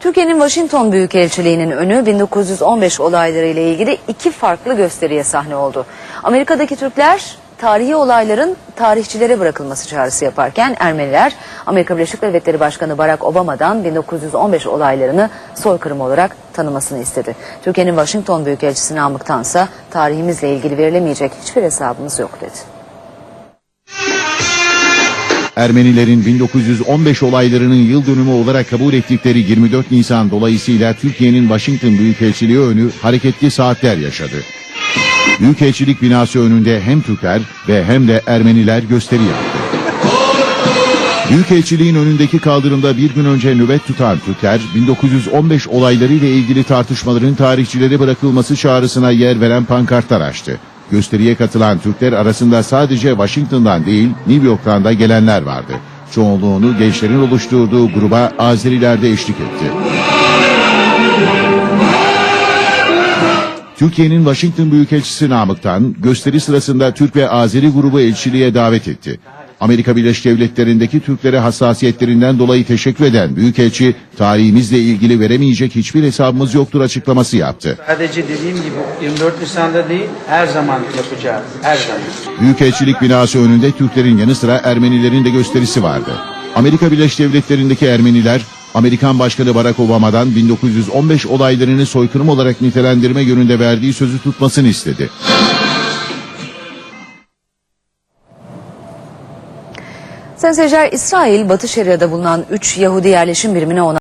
Türkiye'nin Washington Büyükelçiliği'nin önü 1915 olayları ile ilgili iki farklı gösteriye sahne oldu. Amerika'daki Türkler tarihi olayların tarihçilere bırakılması çağrısı yaparken Ermeniler Amerika Birleşik Devletleri Başkanı Barack Obama'dan 1915 olaylarını soykırım olarak tanımasını istedi. Türkiye'nin Washington Büyükelçisi Namık Tansa tarihimizle ilgili verilemeyecek hiçbir hesabımız yok dedi. Ermenilerin 1915 olaylarının yıl dönümü olarak kabul ettikleri 24 Nisan dolayısıyla Türkiye'nin Washington Büyükelçiliği önü hareketli saatler yaşadı. Büyükelçilik binası önünde hem Türkler ve hem de Ermeniler gösteri yaptı. Büyükelçiliğin önündeki kaldırımda bir gün önce nöbet tutan Türkler 1915 olayları ile ilgili tartışmaların tarihçilere bırakılması çağrısına yer veren pankartlar açtı. Gösteriye katılan Türkler arasında sadece Washington'dan değil New York'tan da gelenler vardı. Çoğunluğunu gençlerin oluşturduğu gruba Azeriler de eşlik etti. Türkiye'nin Washington Büyükelçisi Namık'tan gösteri sırasında Türk ve Azeri grubu elçiliğe davet etti. Amerika Birleşik Devletleri'ndeki Türklere hassasiyetlerinden dolayı teşekkür eden Büyükelçi, tarihimizle ilgili veremeyecek hiçbir hesabımız yoktur açıklaması yaptı. Sadece dediğim gibi 24 Nisan'da değil her zaman yapacağız. Her zaman. Büyükelçilik binası önünde Türklerin yanı sıra Ermenilerin de gösterisi vardı. Amerika Birleşik Devletleri'ndeki Ermeniler, Amerikan Başkanı Barack Obama'dan 1915 olaylarını soykırım olarak nitelendirme yönünde verdiği sözü tutmasını istedi. Sayın seyirciler, İsrail, Batı Şeria'da bulunan 3 Yahudi yerleşim birimine ona